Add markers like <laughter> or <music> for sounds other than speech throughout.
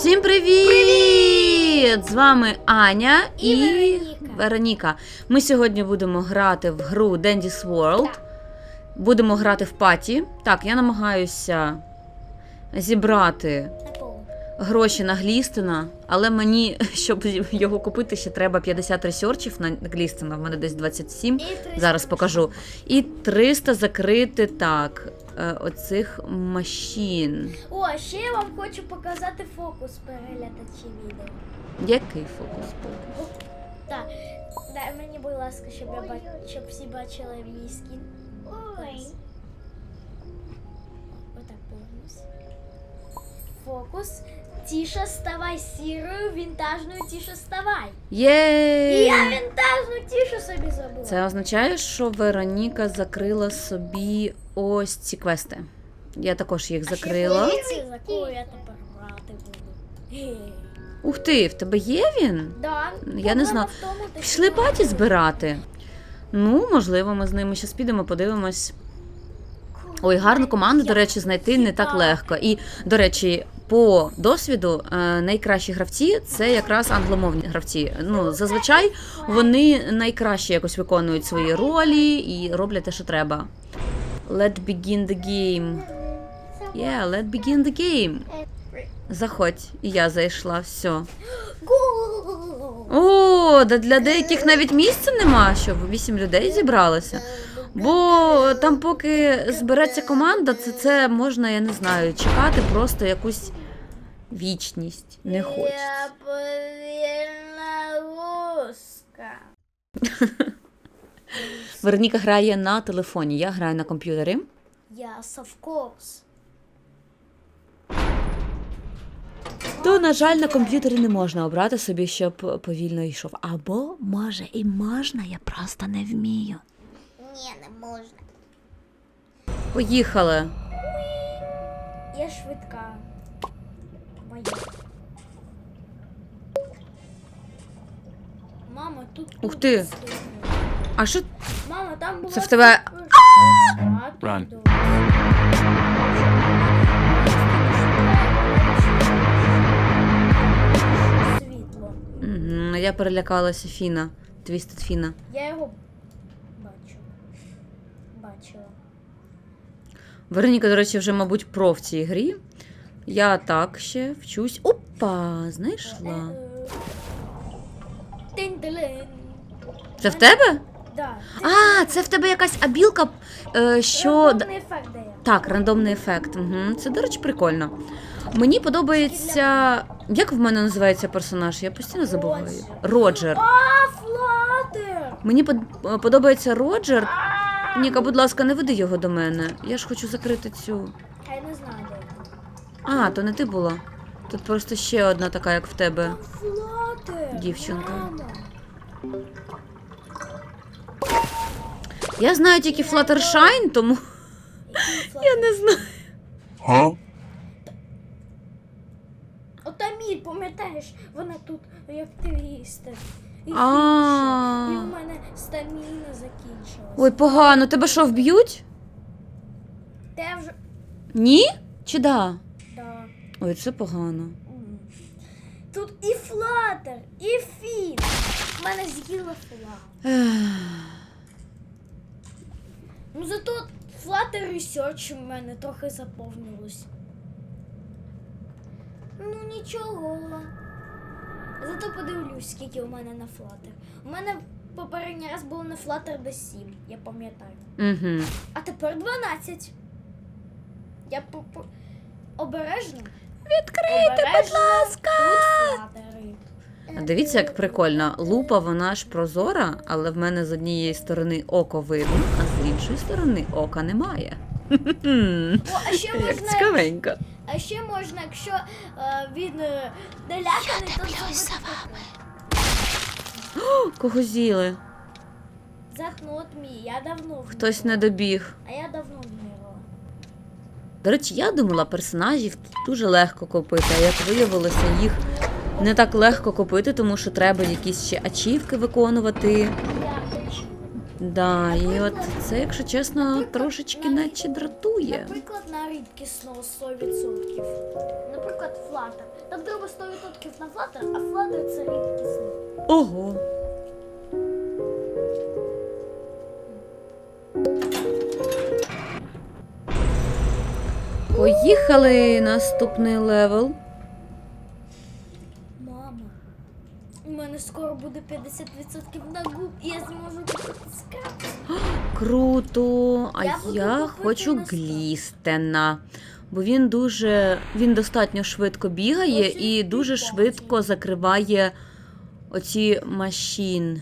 Всім привіт! привіт! З вами Аня і, І Вероніка. Вероніка. Ми сьогодні будемо грати в гру Dandy's World. Так. Будемо грати в паті. Так, я намагаюся зібрати гроші на Глістина, але мені, <laughs> щоб його купити, ще треба 50 ресерчів на Глістина. В мене десь 27. Зараз покажу. І 300 закрити так. Е, Оцих машин. О, ще я вам хочу показати фокус переглядачі відео. Який фокус? Так, дай мені, будь ласка, щоб я бач... щоб всі бачили мій скін. Ой. Отак повернусь. Фокус. Тіша, ставай сірою, вінтажною Тіша, ставай. І я вінтажну Тішу собі зробила. Це означає, що Вероніка закрила собі ось ці квести. Я також їх А ще закрила. подивіться, за кого я тепер грати буду. Ух ти, в тебе є він? Да, Я не знаю. Пішли паті збирати. Ну, можливо, ми з ними зараз підемо, подивимось. Ой, гарну команду, до речі, знайти не так легко. І, до речі, по досвіду е, найкращі гравці це якраз англомовні гравці. Ну, зазвичай вони найкраще якось виконують свої ролі і роблять те, що треба. Let begin the game. Yeah, let begin the game. Заходь, і я зайшла, все. О, да для деяких навіть місця нема, що вісім людей зібралося. Бо там, поки збереться команда, це, це можна, я не знаю, чекати просто якусь вічність. Не хочеться. Я повільна луска. <laughs> Вероніка грає на телефоні, я граю на комп'ютері. Yes, of course. То, на жаль, на комп'ютері не можна обрати собі, щоб повільно йшов. Або може і можна, я просто не вмію. Ні, не можна. Поїхали. Я швидка. Мама, тут. Ух ти. стоїть. А що Мама, там була. Це в тебе- Run. Світло. Мгм, я перелякалася Фіна. Твістед Фіна. Я його бачу. Бачила. Вероніка, до речі, вже, мабуть, про в цій грі. Я так ще вчусь. Опа, знайшла. Е, Це в тебе? Да. А, це в тебе якась абілка, е, що. Рандомний ефект дає. Так, рандомний ефект. Угу. Це, до речі, прикольно. Мені подобається. Як в мене називається персонаж? Я постійно забуваю. Роджер. А, флатер! Мені под- подобається Роджер. Ніка, будь ласка, не веди його до мене. Я ж хочу закрити цю. А я не знаю, де він. А, то не ти була. Тут просто ще одна така, як в тебе. Дівчинка. Я знаю тільки Fluttershy, тому <laughs> я не знаю. Huh? Отаміль, пам'ятаєш, вона тут як активіста. А. І в мене стаміна закінчилась. Ой, погано, тебе що, вб'ють? Те вже. Ні? Чи да? Ой, це погано. Тут і флатер, і фін. В мене з'їла флатер. Ну зато флатер і Research у мене трохи заповнилось. Ну нічого. Зато подивлюсь, скільки у мене на флатер. У мене попередній раз було на флатер до 7, я пам'ятаю. Угу. А тепер 12. Я по- по- обережно. Відкрийте, будь ласка! А Дивіться, як прикольно. Лупа, вона ж прозора, але в мене з однієї сторони око видно, а з іншої сторони ока немає. О, а ще <laughs> Як можна, цікавенько. а ще можна, якщо е, він е, наляканий, то зробити таке. Кого з'їли? Захнут мій, я давно Хтось не добіг. А я давно. До речі, я думала, персонажів дуже легко купити, а як виявилося, їх не так легко купити, тому що треба якісь ще ачівки виконувати. Да, і от це, якщо чесно, трошечки наче дратує. Наприклад, на рідкісного 100%. Наприклад, флатер. Там треба 100% на флатер, а флатер це рідкісний. Ого. Поїхали наступний левел. Мама. У мене скоро буде 50% на губ, і я зможу скраб. Круто. А Я я, хочу на глістена. Бо він дуже. він достатньо швидко бігає Ось і дуже швидко закриває оці машин.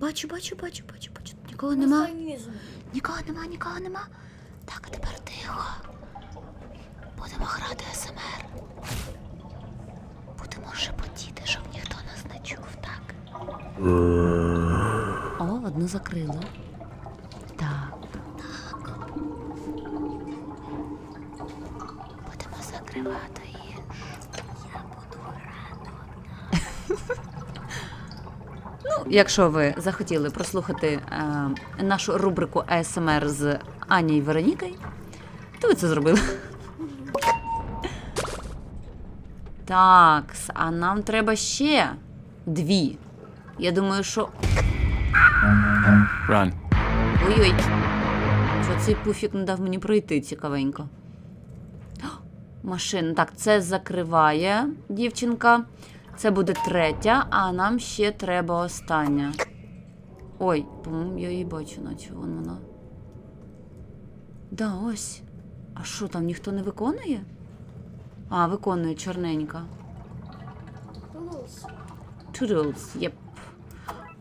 Бачу, бачу, бачу, бачу, бачу. Нікого нема. Нікого нема, нікого нема. Так, а тепер тихо. Будемо грати СМР. Будемо шепотіти, щоб ніхто нас не чув, так? О, одну закрили. Так. Так. Будемо закривати. Я буду грати <laughs> Ну, якщо ви захотіли прослухати е, нашу рубрику АСМР з Ані і Веронікою, то ви це зробили. Так, а нам треба ще дві. Я думаю, що. Run. Ой-ой. Що цей пуфік не дав мені пройти цікавенько. Машина. Так, це закриває дівчинка. Це буде третя, а нам ще треба остання. Ой, по-моєму, я її бачу, наче вон вона. Да, ось. А що там ніхто не виконує? А, виконує чорненька. Toodles, єп.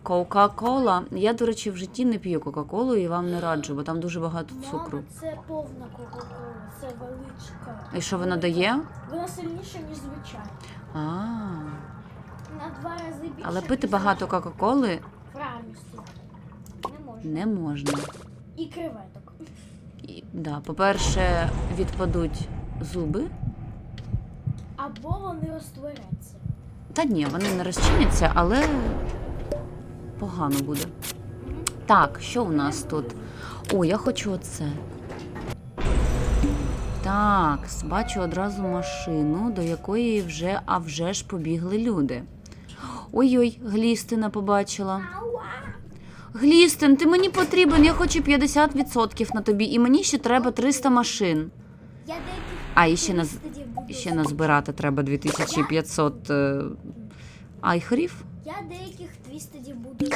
Кока-кола. Я, до речі, в житті не п'ю Кока-колу і вам не раджу, бо там дуже багато цукру. Мама, це повна кока-кола, це величка. І що вона дає? Вона сильніша, ніж звичайна. А, На два рази більше. але пити багато Кока-коли Правильно, Не можна. не можна. І креветок. І, да, по-перше, відпадуть зуби. Або вони розтворяться. Та ні, вони не розчиняться, але погано буде. Так, що у нас тут? О, я хочу оце. Так, бачу одразу машину, до якої вже, а вже ж побігли люди. Ой-ой, Глістина побачила. Глістин, ти мені потрібен, я хочу 50% на тобі, і мені ще треба 300 машин. А, і ще, наз... ще назбирати треба 2500 е... айхерів. Я деяких тоді буду.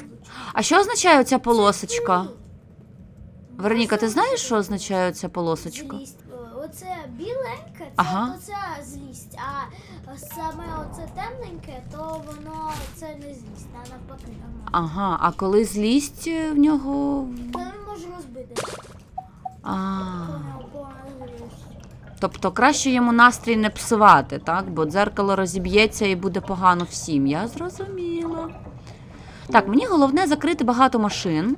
А що означає ця полосочка? Вероніка, ти знаєш, що означає ця полосочка? Оце біленьке, це Ага. оця злість, а саме оце темненьке, то воно це не злість, а навпаки. Ага, а коли злість е, в нього. То він може розбити. А. тобто краще йому настрій не псувати, так? Бо дзеркало розіб'ється і буде погано всім. Я зрозуміла. Так, мені головне закрити багато машин,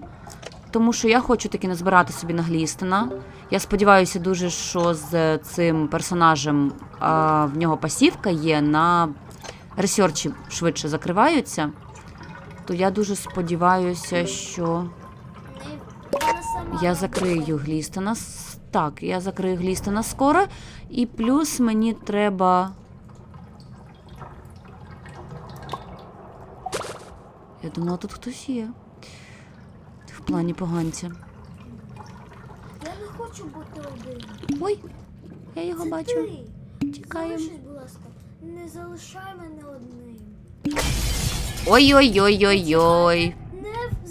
тому що я хочу таки назбирати собі на Глістина. Я сподіваюся дуже, що з цим персонажем а, в нього пасівка є на ресерчі швидше закриваються. То я дуже сподіваюся, що Не- я закрию Глістона. Так, я закрию Глістона скоро. І плюс мені треба. Я думала, тут хтось є. В плані поганця. Я не хочу бути один. Ой, я його Це бачу. ти. Тікаємо. Залишись, будь ласка. Не залишай мене одним. Ой-ой-ой-ой-ой. Не одним.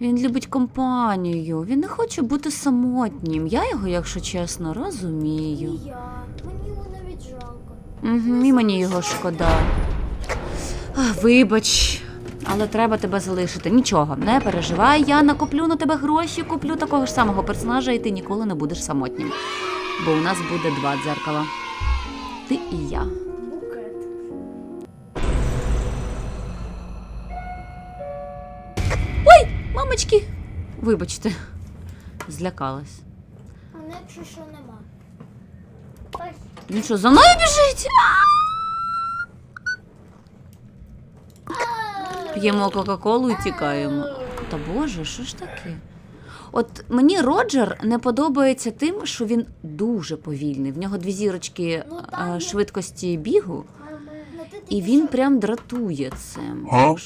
Він любить компанію. Він не хоче бути самотнім. Я його, якщо чесно, розумію. І я. Мені його навіть жалко. Угу, і мені його шкода. А, Вибач, але треба тебе залишити. Нічого, не переживай, я накоплю на тебе гроші, куплю такого ж самого персонажа, і ти ніколи не будеш самотнім. Бо у нас буде два дзеркала. Ти і я. Вибачте, злякалась. Мене якщо що нема. Він що, за мною біжить? А! а, П'ємо Кока-Колу і тікаємо. Та боже, що ж таке? От мені Роджер не подобається тим, що він дуже повільний. В нього дві зірочки Ну, там швидкості бігу, Ну, і він прям дратує цим. Га?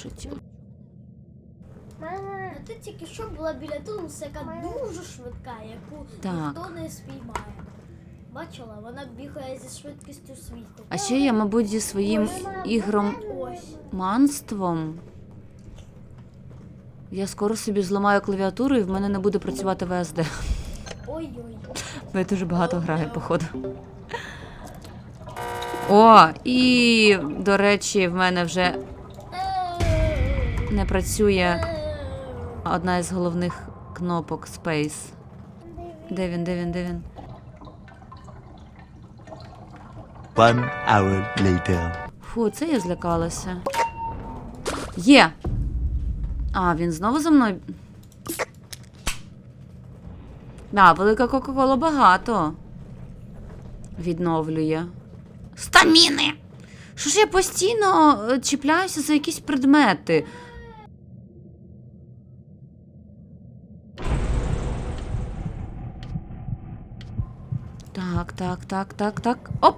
Ти тільки що була біля Тулуса, яка дуже швидка, яку Так. ніхто не спіймає. Бачила, вона бігає зі швидкістю світу. А ще я, мабуть, зі своїм ігром Ось. манством. Я скоро собі зламаю клавіатуру і в мене не буде працювати ВСД. Ой-ой. <laughs> Бо я дуже багато граю, походу. О, і, до речі, в мене вже не працює одна із головних кнопок Space. Де він, де він, де він? One hour later. Фу, це я злякалася. Є! А, він знову за мною. Да, велика Кока-Кола багато. Відновлює. Стаміни! Що ж я постійно е, чіпляюся за якісь предмети? Так, так, так, так, так. Оп!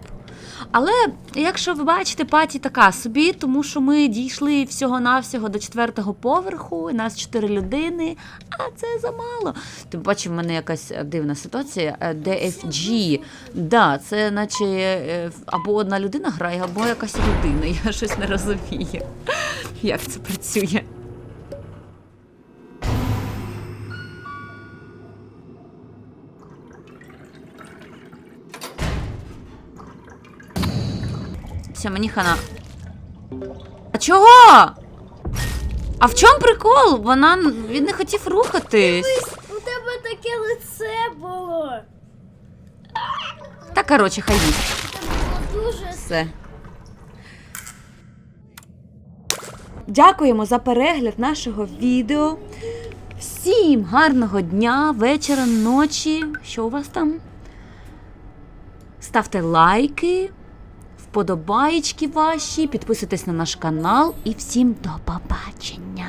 Але якщо ви бачите, паті така собі, тому що ми дійшли всього-навсього до четвертого поверху, і нас чотири людини, а це замало. Тим паче, в мене якась е, дивна ситуація. е, DFG. Да, це наче е, або одна людина грає, або якась людина. <laughs> Я щось не розумію, як це працює. Все, мені хана. А чого? А в чому прикол? Вона він не хотів рухатись. У тебе таке лице було. Та коротше, хай їсть. Дуже Все. Дякуємо за перегляд нашого відео. Всім гарного дня, вечора, ночі. Що у вас там? Ставте лайки, вподобаєчки ваші, підписуйтесь на наш канал і всім до побачення.